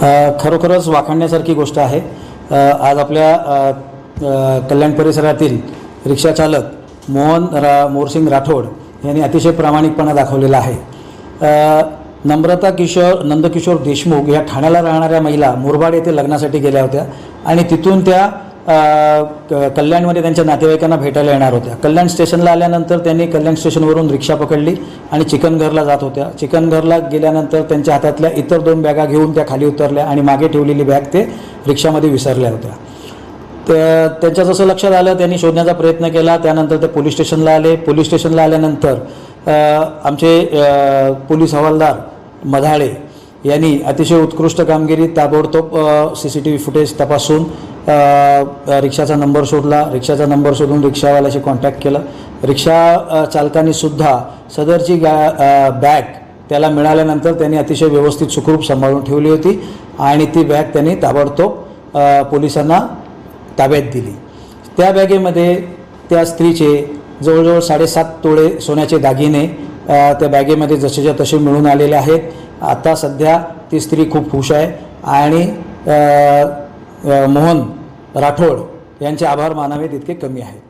खरोखरच वाखाणण्यासारखी गोष्ट आहे. आज आपल्या कल्याण परिसरातील रिक्षाचालक मोहन रा मोरसिंग राठोड यांनी अतिशय प्रामाणिकपणा दाखवलेला आहे. नम्रता किशोर नंदकिशोर देशमुख या ठाण्याला राहणाऱ्या महिला मुरबाड येथे लग्नासाठी गेल्या होत्या आणि तिथून त्या कल्याणमध्ये त्यांच्या नातेवाईकांना भेटायला येणार होत्या. कल्याण स्टेशनला आल्यानंतर त्यांनी कल्याण स्टेशनवरून रिक्षा पकडली आणि चिकनघरला जात होत्या. चिकनघरला गेल्यानंतर त्यांच्या हातातल्या इतर दोन बॅगा घेऊन त्या खाली उतरल्या आणि मागे ठेवलेली बॅग ते रिक्षामध्ये विसरल्या होत्या. तर त्यांच्या जसं लक्षात आलं त्यांनी शोधण्याचा प्रयत्न केला. त्यानंतर ते पोलीस स्टेशनला आले. पोलीस स्टेशनला आल्यानंतर आमचे पोलीस हवालदार मधाळे यांनी अतिशय उत्कृष्ट कामगिरी ताबडतोब C C T V footage तपासून रिक्षाचा नंबर शोधला. रिक्षाचा नंबर शोधून रिक्षावाल्याशी कॉन्टॅक्ट केलं. रिक्षा चालकांनीसुद्धा चालकांनी सुद्धा सदरची गा बॅग त्याला मिळाल्यानंतर त्यांनी अतिशय व्यवस्थित सुखरूप सांभाळून ठेवली होती आणि ती बॅग त्यांनी ताबडतोब पोलिसांना ताब्यात दिली. त्या बॅगेमध्ये त्या स्त्रीचे जवळजवळ साडेसात तोळे सोन्याचे दागिने त्या बॅगेमध्ये जसेच्या तसे मिळून आलेले आहेत. आता सध्या ती स्त्री खूप खुश आहे आणि मोहन राठोड यांचे आभार मानावेत इतके कमी आहेत.